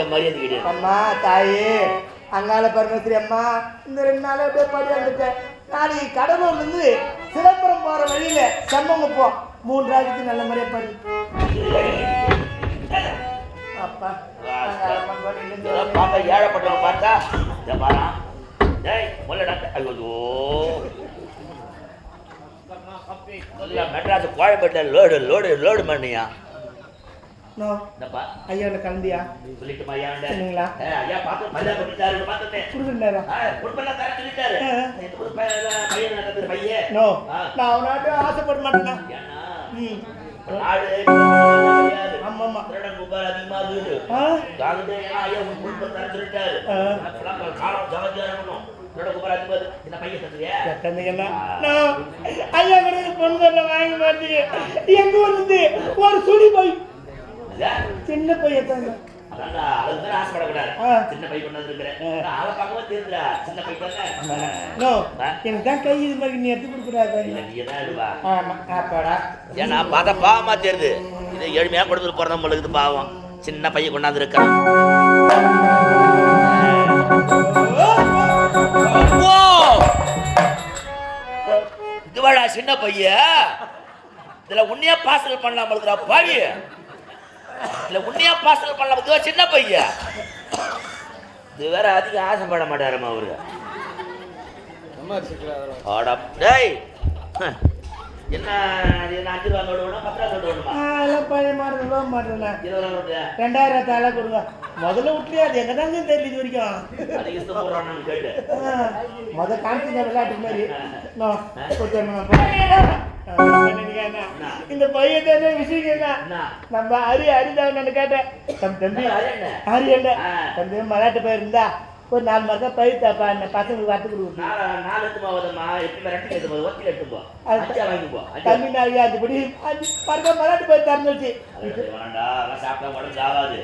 மரியாதை கிடையாது. அம்மா தாயே அங்கால பரமேஸ்வரி அம்மா இந்த ரெண்டு நாள் அப்படியே படி வந்துட்டேன் நாளைக்கு கடலூர்ல இருந்து சிதம்பரம் போற வழியில செம்மங்க போ மூணு ராஜத்துக்கு நல்ல முறையா படி அப்பா பார்த்தா ஏழப்பட்டவன் பார்த்தா இதை பாரா. டேய் முல்ல டாக்டர் ஐயோ மெட்ராஸ் கோயம்பேட்டில் லோடு லோடு லோடு பண்ணியா. நோ இந்தப்பா ஐயா கலந்தியா சொல்லிட்டு மையாண்ட சொன்னீங்களா? ஐயா பார்த்து மரியாதை பண்ணிட்டாரு குடும்பம் தர சொல்லிட்டாரு பையன் நடக்குது பையன் நோ. நான் அவனாட்டு ஆசைப்பட மாட்டேனா ம் நாடு. ஆமா ஆமா திருடன் அதிகமாகுது ஆ காலத்து ஏன்னா ஐயா உன் குடும்பம் தர சொல்லிட்டாரு காலம் ஜாகிரதையா இருக்கணும் ஐயா பொண்ணு வாங்கி மாட்டீங்க எங்க இருந்து ஒரு சுடி போய் சின்ன பையன் தாங்க அதான்டா அதுக்கு தான் ஆசைப்படக்கூடாது. ஆ. சின்ன பை கொண்டு வந்துருக்கிறேன். ஆளை பார்க்கும்போது தெரியுதுடா சின்ன பை தானே? நோ ஆ. எனக்கு தான் கை இது மாதிரி நீ எடுத்து அப்பாடா ஏன்னா பார்த்தா பாவமா தெரியுது. இது ஏழ்மையா கொடுத்துட்டு பிறந்த பாவம். சின்ன பையன் கொண்டாந்து இருக்கான் சின்ன பையன்? இதுல உன்னையா பார்சல் பண்ணலாம் பாவி. இதுல உன்னையா பார்சல் பண்ணலாம். இதுவா சின்ன பையன். இது வேற அதிகம் ஆசைப்பட மாட்டாருமா அவரு. டேய். என்ன அஞ்சு ரூபா நோட்டு வேணும் பத்து ரூபா வேணுமா? பழைய மாதிரி மாட்டேன் இருபது ரூபா நோட்டு. ரெண்டாயிரம் தாளை கொடுங்க. முதல்ல விட்டுலையா அது எங்க தாங்க தெரியல இது வரைக்கும். முத காமிச்சிங்க விளையாட்டு மாதிரி. இந்த பையன் தானே விஷயம் என்ன? நம்ம ஹரி ஹரிதான் நான் கேட்டேன். தம் தம்பி ஹரி என்ன? ஆ. தம்பி மராட்டு போயிருந்தா ஒரு நாலு மாதம் பயிர் தாப்பா அந்த பசங்களுக்கு வாட்டு கொடுக்கும் நாலு எடுத்துமா வருதுமா எப்பயுமே ரெண்டு எடுத்து போகுது ஒத்தியில் எடுத்து போ. அது- அஞ்சா வாங்கி போ அஞ்சா. தம்பி பாருங்க மராட்டு போய் திறந்துச்சு அது வேணாண்டா அதெல்லாம் சாப்பிட்டா உடம்பு ஆகாது.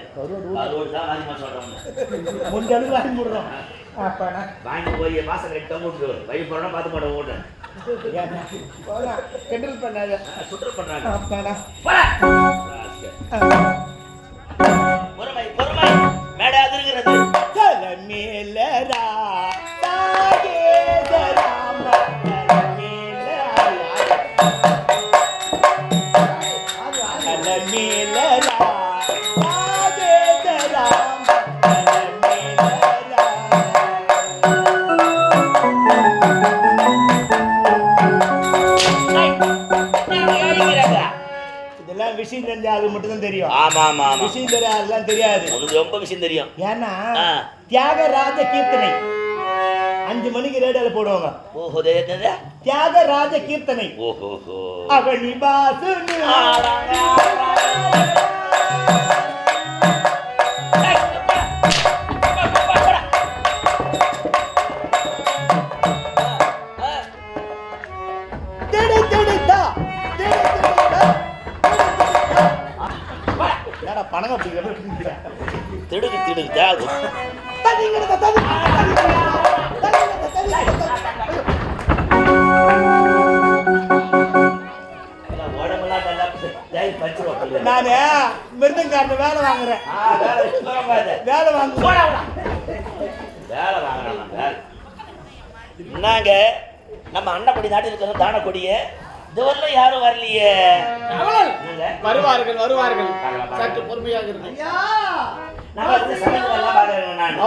அதோடு தான் அதிகமாக சொல்கிறேன் முடிஞ்ச அளவுக்கு வாங்கி விடுறோம் அப்பாண்ணா வாங்கி போய் மாசம் ரெண்டு டவுன் விட்டு வழி போகிறோம் பார்த்து மாட்டோம் ஓட்டு போலாம் கெண்டல் பண்ணாத. சுற்று பண்ணுறாங்க தெரியும். ஆமா ஆமா ஆமா விஷயம் தெரியாது அதெல்லாம் தெரியாது. உனக்கு ரொம்ப விஷயம் தெரியும். ஏன்னா. தியாகராஜ கீர்த்தனை. அஞ்சு மணிக்கு ரேடியோல போடுவாங்க. ஓஹோ தியாகராஜ கீர்த்தனை. ஓஹோஹோ. அவனி பாசு தடிங்கடா. உடம்பெல்லாம் நல்லா டை பச்சிருவோம் நானு மிருதங்காரன் வேலை வாங்குறேன். வேலை வாங்குறேன். வேலை வாங்குறான் வேலை. என்னங்க நம்ம அன்னப்படி நாட்டில் இருக்கிற தானக்கொடியே இதுவரையிலும் யாரும் வரலையே? வருவார்கள் வருவார்கள். சற்று பொறுமையாக இந்த சமயத்துல எல்லாம் பார்க்கறேன் நான்.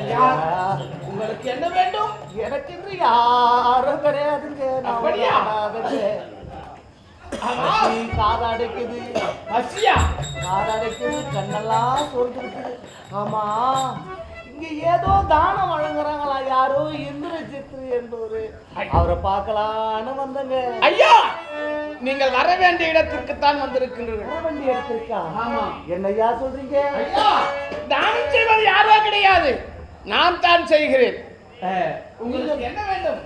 ஐயா உங்களுக்கு என்ன வேண்டும்? எனக்கு இன்று யாரும் கிடையாதுங்க. நான் அப்படியா? காதடைக்குது பசியா காதடைக்குது கண்ணெல்லாம் சொல்லிருக்குது ஆமா. இங்க ஏதோ தானம் வழங்குறாங்களா? யாரோ இந்திரஜித்து என்பவரு. அவரை பார்க்கலான்னு வந்தங்க. ஐயா நீங்கள் வர வேண்டிய இடத்திற்குத்தான் வந்திருக்கின்றீர்கள். வண்டி எடுத்திருக்கா ஆமா. என்னய்யா சொல்றீங்க? ஐயா தானம் செய்வது யாரோ கிடையாது. நான் தான் செய்கிறேன். உங்களுக்கு என்ன வேண்டும்?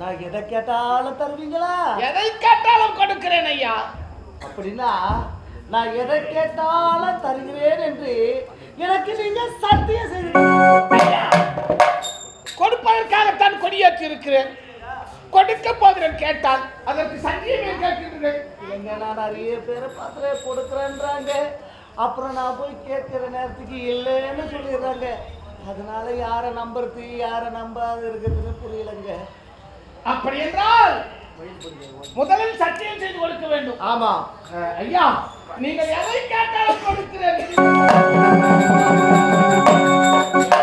நான் எதை கேட்டாலும் தருவீங்களா? எதை கேட்டாலும் கொடுக்கிறேன் ஐயா. அப்படின்னா நான் எதை கேட்டாலும் தருகிறேன் என்று எனக்கு நீங்க சத்தியம் செய்கிறீங்க கொடுப்பதற்காகத்தான் கொடியேற்றி இருக்கிறேன். கொடுக்க போகிறேன் கேட்டால் அதற்கு சங்கியமே கேட்கிறீர்கள் இல்லைங்க நான் நிறைய பேரை பார்த்துட்டு கொடுக்குறேன்றாங்க. அப்புறம் நான் போய் கேட்குற நேரத்துக்கு இல்லைன்னு சொல்லிடுறாங்க. அதனால யாரை நம்புறது யாரை நம்பாது இருக்கிறதுன்னு புரியலைங்க. அப்படி என்றால் முதலில் சத்தியம் செய்து கொடுக்க வேண்டும். ஆமா. ஐயா நீங்கள் எதை கேட்டாலும் கொடுக்கிறேன்.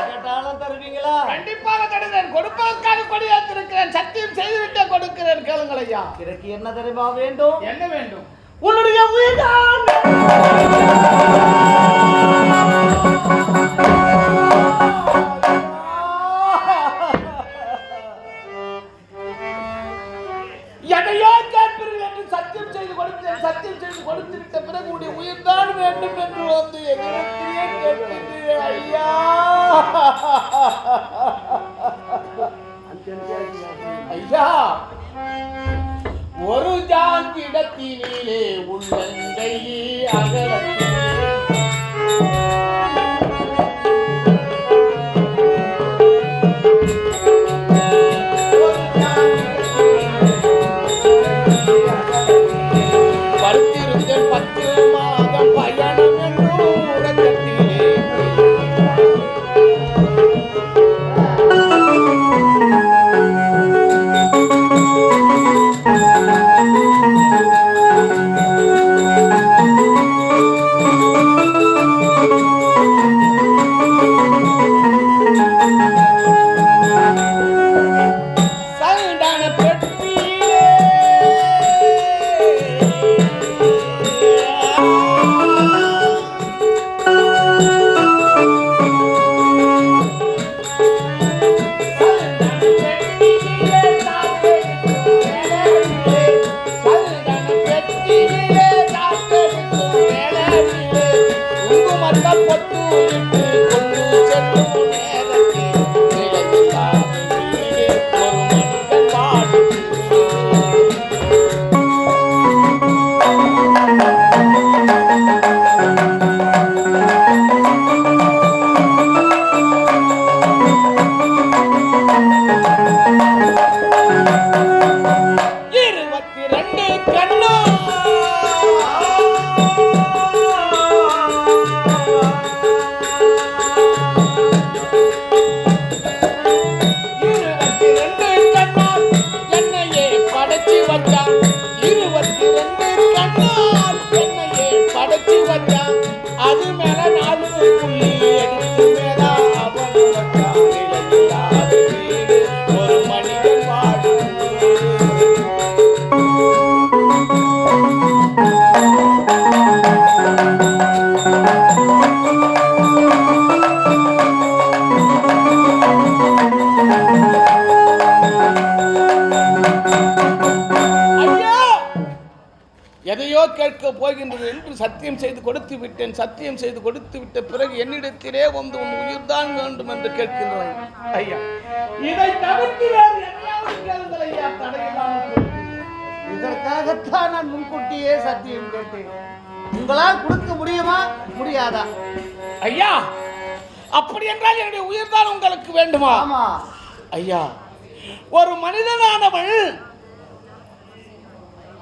கேட்டாலும் தருவீங்களா? கண்டிப்பாக தருகிறேன். கொடுப்பதற்காக கொடியேற்றிருக்கிறேன். சத்தியம் செய்துவிட்டே கொடுக்கிறேன். கேளுங்கள் ஐயா. எனக்கு என்ன தெரியுமா வேண்டும்? என்ன வேண்டும்? உன்னுடைய உயிர்தான். ஜாங்கிடத்தினிலே உள்ளங்கை அகலத்திலே ரெண்டு கண்ணால் எதையோ கேட்க போகின்றது என்று சத்தியம் செய்து கொடுத்து விட்டேன். சத்தியம் செய்து கொடுத்து விட்ட பிறகு என்னிடத்திலே வந்து உன் உயிர்தான் வேண்டும் என்று கேட்கின்றாய். ஐயா. இதை தவிர்த்து. இதற்காகத்தான் நான் முன்கூட்டியே சத்தியம் கேட்டேன். உங்களால் கொடுக்க முடியுமா? முடியாதா? ஐயா அப்படி என்றால் என்னுடைய உயிர்தான் உங்களுக்கு வேண்டுமா? ஐயா ஒரு மனிதனானவன்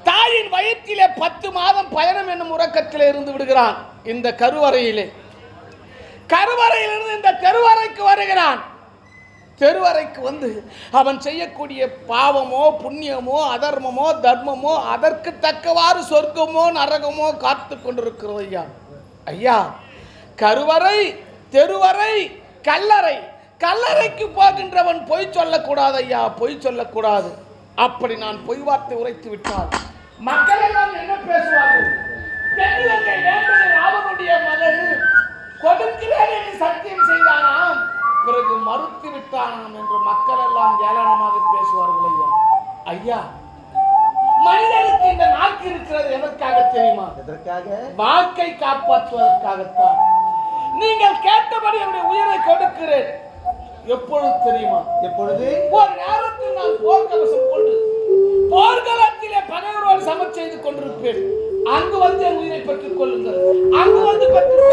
தாயின் வயிற்றிலே பத்து மாதம் பயணம் என்னும் உறக்கத்தில் இருந்து விடுகிறான் இந்த கருவறையிலே. கருவறையிலிருந்து இந்த தெருவறைக்கு வருகிறான். தெருவறைக்கு வந்து அவன் செய்யக்கூடிய பாவமோ புண்ணியமோ அதர்மமோ தர்மமோ அதற்கு தக்கவாறு சொர்க்கமோ நரகமோ காத்து கொண்டிருக்கிறது ஐயா. ஐயா கருவறை தெருவறை கல்லறை கல்லறைக்கு போகின்றவன் பொய் சொல்லக்கூடாது ஐயா பொய் சொல்லக்கூடாது. அப்படி நான் பொய் வார்த்தை உரைத்து விட்டால் மக்கள் எல்லாம் என்ன பேசுவார்கள்? தென்னிலங்கை வேந்தன் ராவனுடைய மகள் கொடுக்கிறேன் என்று சத்தியம் செய்தானாம். பிறகு மறுத்து விட்டானாம் என்று மக்கள் எல்லாம் ஏளனமாக பேசுவார்கள் ஐயா. ஐயா மனிதனுக்கு இந்த நாக்கு இருக்கிறது எதற்காக தெரியுமா? எதற்காக? வாக்கை காப்பாற்றுவதற்காகத்தான். நீங்கள் கேட்டபடி அவருடைய உயிரை கொடுக்கிறேன். எப்பொழுது தெரியுமா? எப்பொழுது? ஒரு நேரத்தில் நான் போர்க்கவசம் கொண்டு போர்க்களத்திலே பகைவரோடு சமர் செய்து கொண்டிருப்பேன் அங்கு வந்து என் உயிரை பெற்றுக் கொள்ளுங்கள் அங்கு வந்து பெற்றுக்